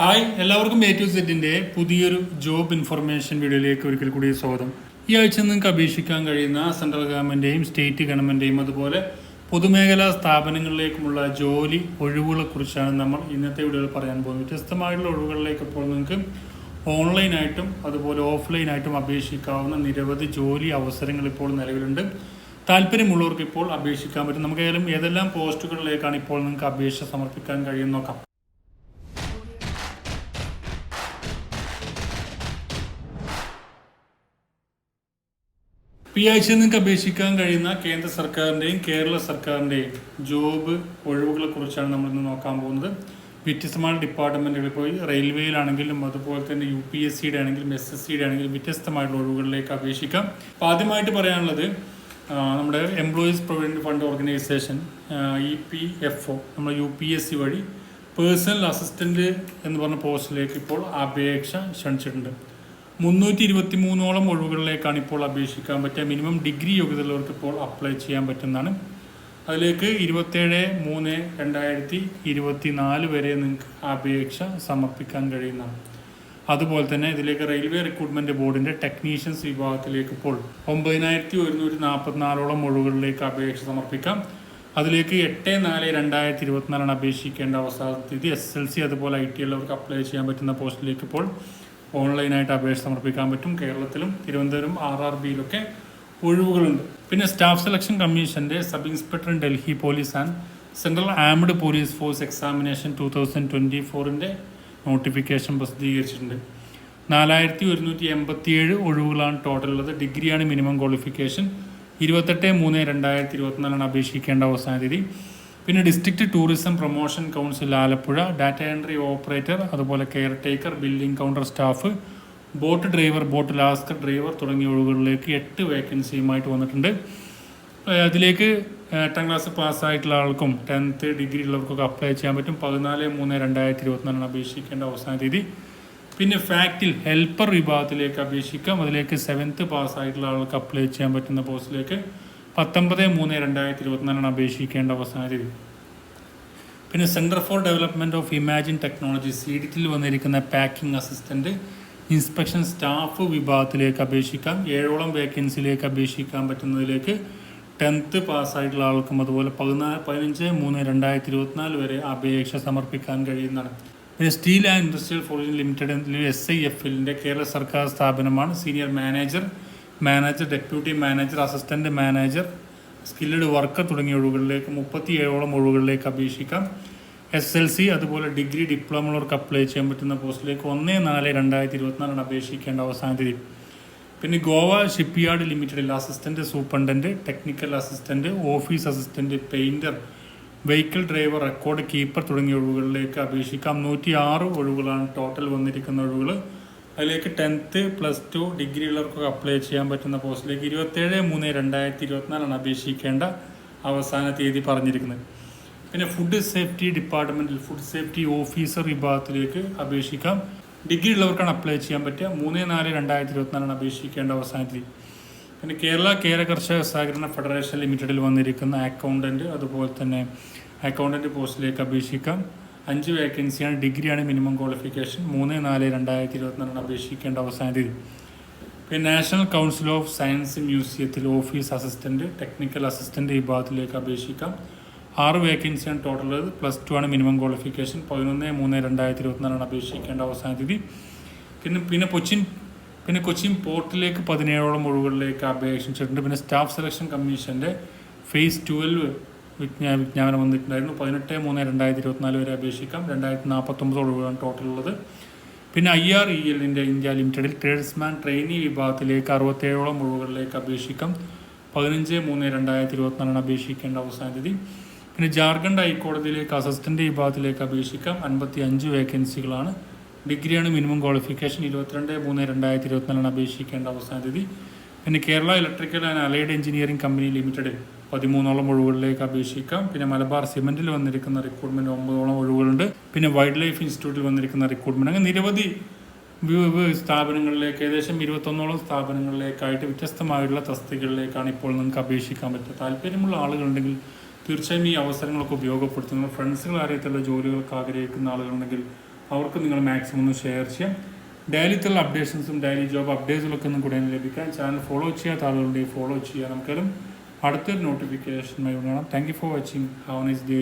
Hi എല്ലാവർക്കും A to സെറ്റിന്റെ പുതിയൊരു ജോബ് ഇൻഫർമേഷൻ വീഡിയോയിലേക്ക് ഒരിക്കൽ കൂടി സ്വാഗതം. ഈ ആഴ്ച നിങ്ങൾക്ക് അപേക്ഷിക്കാൻ കഴിയുന്ന സെൻട്രൽ ഗവൺമെന്റിന്റെയും സ്റ്റേറ്റ് ഗവൺമെന്റിന്റെയും അതുപോലെ പൊതുമേഖലാ സ്ഥാപനങ്ങളിലേക്കുമുള്ള ജോലി ഒഴിവുകളെ കുറിച്ചാണ് നമ്മൾ ഇന്നത്തെ വീഡിയോയിൽ പറയാൻ പോകുന്നത്. വ്യത്യസ്തമായിട്ടുള്ള ഒഴിവുകളിലേക്ക് ഇപ്പോൾ നിങ്ങൾക്ക് ഓൺലൈനായിട്ടും അതുപോലെ ഓഫ്ലൈനായിട്ടും അപേക്ഷിക്കാവുന്ന നിരവധി ജോലി അവസരങ്ങൾ ഇപ്പോൾ നിലവിലുണ്ട്. താല്പര്യമുള്ളവർക്ക് ഇപ്പോൾ അപേക്ഷിക്കാൻ പറ്റും. നമുക്ക് ഏതെല്ലാം പോസ്റ്റുകളിലേക്കാണ് ഇപ്പോൾ നിങ്ങൾക്ക് അപേക്ഷ സമർപ്പിക്കാൻ കഴിയുമെന്ന് നോക്കാം. ഈ ആഴ്ച നിങ്ങൾക്ക് അപേക്ഷിക്കാൻ കഴിയുന്ന കേന്ദ്ര സർക്കാരിന്റെയും കേരള സർക്കാരിന്റെയും ജോബ് ഒഴിവുകളെ കുറിച്ചാണ് നമ്മൾ ഇന്ന് നോക്കാൻ പോകുന്നത്. വ്യത്യസ്തമായ ഡിപ്പാർട്ട്മെന്റുകളിൽ പോയി റെയിൽവേയിലാണെങ്കിലും അതുപോലെ തന്നെ യു പി എസ് സിയുടെ ആണെങ്കിലും എസ് എസ് സിയുടെ ആണെങ്കിലും വ്യത്യസ്തമായിട്ടുള്ള ഒഴിവുകളിലേക്ക് അപേക്ഷിക്കാം. അപ്പോൾ ആദ്യമായിട്ട് പറയാനുള്ളത് നമ്മുടെ employees provident fund organisation E P F O നമ്മുടെ യു പി എസ് സി വഴി പേഴ്സണൽ അസിസ്റ്റന്റ് എന്ന് പറഞ്ഞ പോസ്റ്റിലേക്ക് ഇപ്പോൾ അപേക്ഷ ക്ഷണിച്ചിട്ടുണ്ട്. മുന്നൂറ്റി ഇരുപത്തി മൂന്നോളം ഒഴിവുകളിലേക്കാണ് ഇപ്പോൾ അപേക്ഷിക്കാൻ പറ്റുക. മിനിമം ഡിഗ്രി യോഗ്യതയുള്ളവർക്ക് ഇപ്പോൾ അപ്ലൈ ചെയ്യാൻ പറ്റുന്നതാണ്. അതിലേക്ക് ഇരുപത്തേഴ് മൂന്ന് രണ്ടായിരത്തി ഇരുപത്തി നാല് വരെ നിങ്ങൾക്ക് അപേക്ഷ സമർപ്പിക്കാൻ കഴിയുന്നതാണ്. അതുപോലെ തന്നെ ഇതിലേക്ക് റെയിൽവേ റിക്രൂട്ട്മെന്റ് ബോർഡിന്റെ ടെക്നീഷ്യൻസ് വിഭാഗത്തിലേക്ക് ഇപ്പോൾ ഒമ്പതിനായിരത്തി ഒരുന്നൂറ്റി നാൽപ്പത്തിനാലോളം ഒഴിവുകളിലേക്ക് അപേക്ഷ സമർപ്പിക്കാം. അതിലേക്ക് എട്ട് നാല് രണ്ടായിരത്തി ഇരുപത്തിനാലാണ് അപേക്ഷിക്കേണ്ട അവസാന തീയതി. എസ് എൽ സി അതുപോലെ ഐ ടി ഉള്ളവർക്ക് അപ്ലൈ ചെയ്യാൻ പറ്റുന്ന പോസ്റ്റിലേക്ക് ഇപ്പോൾ ഓൺലൈനായിട്ട് അപേക്ഷ സമർപ്പിക്കാൻ പറ്റും. കേരളത്തിലും തിരുവനന്തപുരം ആർ ആർ ബിയിലൊക്കെ ഒഴിവുകളുണ്ട്. പിന്നെ സ്റ്റാഫ് സെലക്ഷൻ കമ്മീഷന്റെ sub inspector in Delhi police and central armed police force examination two thousand twenty ഫോറിന്റെ നോട്ടിഫിക്കേഷൻ പ്രസിദ്ധീകരിച്ചിട്ടുണ്ട്. നാലായിരത്തി ഒരുന്നൂറ്റി എൺപത്തിയേഴ് ഒഴിവുകളാണ് ടോട്ടൽ ഉള്ളത് ഡിഗ്രിയാണ് മിനിമം ക്വാളിഫിക്കേഷൻ. ഇരുപത്തെട്ട് മൂന്ന് രണ്ടായിരത്തി ഇരുപത്തിനാലാണ് അപേക്ഷിക്കേണ്ട അവസാന തീയതി. പിന്നെ district tourism promotion council Alappuzha data entry operator അതുപോലെ caretaker billing counter staff boat driver boat lascar driver തുടങ്ങിയ ഒഴിവുകളിലേക്ക് എട്ട് വേക്കൻസിയുമായിട്ട് വന്നിട്ടുണ്ട്. അതിലേക്ക് എട്ടാം ക്ലാസ് പാസ്സായിട്ടുള്ള ആൾക്കും ടെൻത്ത് ഡിഗ്രി ഉള്ളവർക്കൊക്കെ അപ്ലൈ ചെയ്യാൻ പറ്റും. പതിനാല് മൂന്ന് രണ്ടായിരത്തി ഇരുപത്തിനാലാണ് അപേക്ഷിക്കേണ്ട അവസാന തീയതി. പിന്നെ ഫാക്റ്റിൽ ഹെൽപ്പർ വിഭാഗത്തിലേക്ക് അപേക്ഷിക്കാം. അതിലേക്ക് സെവൻത്ത് പാസ്സായിട്ടുള്ള ആൾക്ക് അപ്ലൈ ചെയ്യാൻ പറ്റുന്ന പോസ്റ്റിലേക്ക് പത്തൊമ്പത് മൂന്ന് രണ്ടായിരത്തി ഇരുപത്തിനാലാണ് അപേക്ഷിക്കേണ്ട അവസാന തീയതി പിന്നെ centre for development of imagine technology C ഡിറ്റിൽ വന്നിരിക്കുന്ന പാക്കിംഗ് അസിസ്റ്റന്റ് ഇൻസ്പെക്ഷൻ സ്റ്റാഫ് വിഭാഗത്തിലേക്ക് അപേക്ഷിക്കാം. ഏഴോളം വേക്കൻസിയിലേക്ക് അപേക്ഷിക്കാൻ പറ്റുന്നതിലേക്ക് ടെൻത്ത് പാസ്സായിട്ടുള്ള ആൾക്കും അതുപോലെ പതിനാല് പതിനഞ്ച് മൂന്ന് രണ്ടായിരത്തി ഇരുപത്തിനാല് വരെ അപേക്ഷ സമർപ്പിക്കാൻ കഴിയുന്നതാണ്. പിന്നെ steel and industrial forging limited S I F എല്ലിന്റെ കേരള സർക്കാർ സ്ഥാപനമാണ്. Senior manager manager deputy manager assistant manager skilled worker തുടങ്ങിയ ഒഴിവുകളിലേക്ക് മുപ്പത്തി ഏഴോളം ഒഴിവുകളിലേക്ക് അപേക്ഷിക്കാം. എസ് എൽ സി അതുപോലെ ഡിഗ്രി ഡിപ്ലോമ ഉള്ളവർക്ക് അപ്ലൈ ചെയ്യാൻ പറ്റുന്ന പോസ്റ്റിലേക്ക് ഒന്ന് നാല് രണ്ടായിരത്തി ഇരുപത്തിനാലാണ് അപേക്ഷിക്കേണ്ട അവസാന തീയതി. പിന്നെ ഗോവ ഷിപ്പ് യാർഡ് ലിമിറ്റഡിൽ assistant superintendent technical assistant office assistant painter vehicle driver record keeper തുടങ്ങിയ ഒഴിവുകളിലേക്ക് അപേക്ഷിക്കാം. നൂറ്റി ആറ് ഒഴിവുകളാണ് ടോട്ടൽ വന്നിരിക്കുന്ന ഒഴിവുകൾ അതിലേക്ക് ടെൻത്ത് പ്ലസ് ടു ഡിഗ്രി ഉള്ളവർക്കൊക്കെ അപ്ലൈ ചെയ്യാൻ പറ്റുന്ന പോസ്റ്റിലേക്ക് ഇരുപത്തേഴ് മൂന്ന് രണ്ടായിരത്തി ഇരുപത്തിനാലാണ് അപേക്ഷിക്കേണ്ട അവസാന തീയതി പറഞ്ഞിരിക്കുന്നത്. പിന്നെ ഫുഡ് സേഫ്റ്റി ഡിപ്പാർട്ട്മെന്റിൽ ഫുഡ് സേഫ്റ്റി ഓഫീസർ വിഭാഗത്തിലേക്ക് അപേക്ഷിക്കാം. ഡിഗ്രി ഉള്ളവർക്കാണ് അപ്ലൈ ചെയ്യാൻ പറ്റുക. മൂന്ന് നാല് രണ്ടായിരത്തി ഇരുപത്തിനാലാണ് അപേക്ഷിക്കേണ്ട അവസാന തീയതി. പിന്നെ കേരള കേര കർഷക സഹകരണ ഫെഡറേഷൻ ലിമിറ്റഡിൽ വന്നിരിക്കുന്ന അക്കൗണ്ടന്റ് അതുപോലെ തന്നെ അക്കൗണ്ടന്റ് പോസ്റ്റിലേക്ക് അപേക്ഷിക്കാം. അഞ്ച് വേക്കൻസിയാണ് ഡിഗ്രിയാണ് മിനിമം ക്വാളിഫിക്കേഷൻ മൂന്ന് നാല് രണ്ടായിരത്തി ഇരുപത്തിനാലാണ് അപേക്ഷിക്കേണ്ട അവസാന തീയതി. പിന്നെ നാഷണൽ കൗൺസിൽ ഓഫ് സയൻസ് മ്യൂസിയത്തിൽ ഓഫീസ് അസിസ്റ്റന്റ് ടെക്നിക്കൽ അസിസ്റ്റന്റ് വിഭാഗത്തിലേക്ക് അപേക്ഷിക്കാം. ആറ് വേക്കൻസിയാണ് ടോട്ടൽ ഉള്ളത്. പ്ലസ് ടു ആണ് മിനിമം ക്വാളിഫിക്കേഷൻ പതിനൊന്ന് മൂന്ന് രണ്ടായിരത്തി ഇരുപത്തിനാലാണ് അപേക്ഷിക്കേണ്ട അവസാന തീയതി. പിന്നെ പിന്നെ കൊച്ചിൻ പിന്നെ കൊച്ചിൻ പോർട്ടിലേക്ക് പതിനേഴോളം ഒഴിവുകളിലേക്ക് അപേക്ഷിച്ചിട്ടുണ്ട്. പിന്നെ സ്റ്റാഫ് സെലക്ഷൻ കമ്മീഷന്റെ ഫേസ് ട്വൽവ് വിജ്ഞാ വിജ്ഞാപനം വന്നിട്ടുണ്ടായിരുന്നു. പതിനെട്ട് മൂന്ന് രണ്ടായിരത്തി ഇരുപത്തിനാല് വരെ അപേക്ഷിക്കാം. രണ്ടായിരത്തി നാൽപ്പത്തൊമ്പത് ഒഴിവാണ് ടോട്ടൽ ഉള്ളത് പിന്നെ ഐ ആർ ഇ എല്ലിന്റെ ഇന്ത്യ ലിമിറ്റഡിൽ ട്രേഡ്സ്മാൻ ട്രെയിനി വിഭാഗത്തിലേക്ക് അറുപത്തേഴോളം ഒഴിവുകളിലേക്ക് അപേക്ഷിക്കാം. പതിനഞ്ച് മൂന്ന് രണ്ടായിരത്തി ഇരുപത്തിനാലാണ് അപേക്ഷിക്കേണ്ട അവസാന തീയതി. പിന്നെ ജാർഖണ്ഡ് ഹൈക്കോടതിയിലേക്ക് അസിസ്റ്റന്റ് വിഭാഗത്തിലേക്ക് അപേക്ഷിക്കാം. അൻപത്തി അഞ്ച് വേക്കൻസികളാണ് ഡിഗ്രിയാണ് മിനിമം ക്വാളിഫിക്കേഷൻ ഇരുപത്തിരണ്ട് മൂന്ന് രണ്ടായിരത്തി ഇരുപത്തിനാലാണ് അപേക്ഷിക്കേണ്ട അവസാന തീയതി. പിന്നെ Kerala electrical and allied engineering company limited പതിമൂന്നോളം ഒഴിവുകളിലേക്ക് അപേക്ഷിക്കാം. പിന്നെ മലബാർ സിമെന്റിൽ വന്നിരിക്കുന്ന റിക്രൂട്ട്മെന്റ് ഒമ്പതോളം ഒഴിവുകളുണ്ട്. പിന്നെ വൈൽഡ് ലൈഫ് ഇൻസ്റ്റിറ്റ്യൂട്ടിൽ വന്നിരിക്കുന്ന റിക്രൂട്ട്മെന്റ് അങ്ങനെ നിരവധി സ്ഥാപനങ്ങളിലേക്ക് ഏകദേശം ഇരുപത്തൊന്നോളം സ്ഥാപനങ്ങളിലേക്കായിട്ട് വ്യത്യസ്തമായിട്ടുള്ള തസ്തികകളിലേക്കാണ് ഇപ്പോൾ നിങ്ങൾക്ക് അപേക്ഷിക്കാൻ പറ്റുക. താല്പര്യമുള്ള ആളുകളുണ്ടെങ്കിൽ തീർച്ചയായും ഈ അവസരങ്ങളൊക്കെ ഉപയോഗപ്പെടുത്തുന്നു ഫ്രണ്ട്സുകൾ അറിയത്തുള്ള ജോലികൾക്ക് ആഗ്രഹിക്കുന്ന ആളുകളുണ്ടെങ്കിൽ അവർക്ക് നിങ്ങൾ മാക്സിമം ഒന്ന് ഷെയർ ചെയ്യാം. ഡെയിലിത്തുള്ള അപ്ഡേഷൻസും ഡെയിലി ജോബ് അപ്ഡേറ്റ്സുകളൊക്കെ ഒന്നും കൂടെ ലഭിക്കാൻ ചാനൽ ഫോളോ ചെയ്യാത്ത ആളുകളുണ്ടെങ്കിൽ ഫോളോ ചെയ്യുക നമുക്കെല്ലാം അടുത്തൊരു നോട്ടിഫിക്കേഷനുമായി ഉണ്ടാകണം thank you for watching have nice day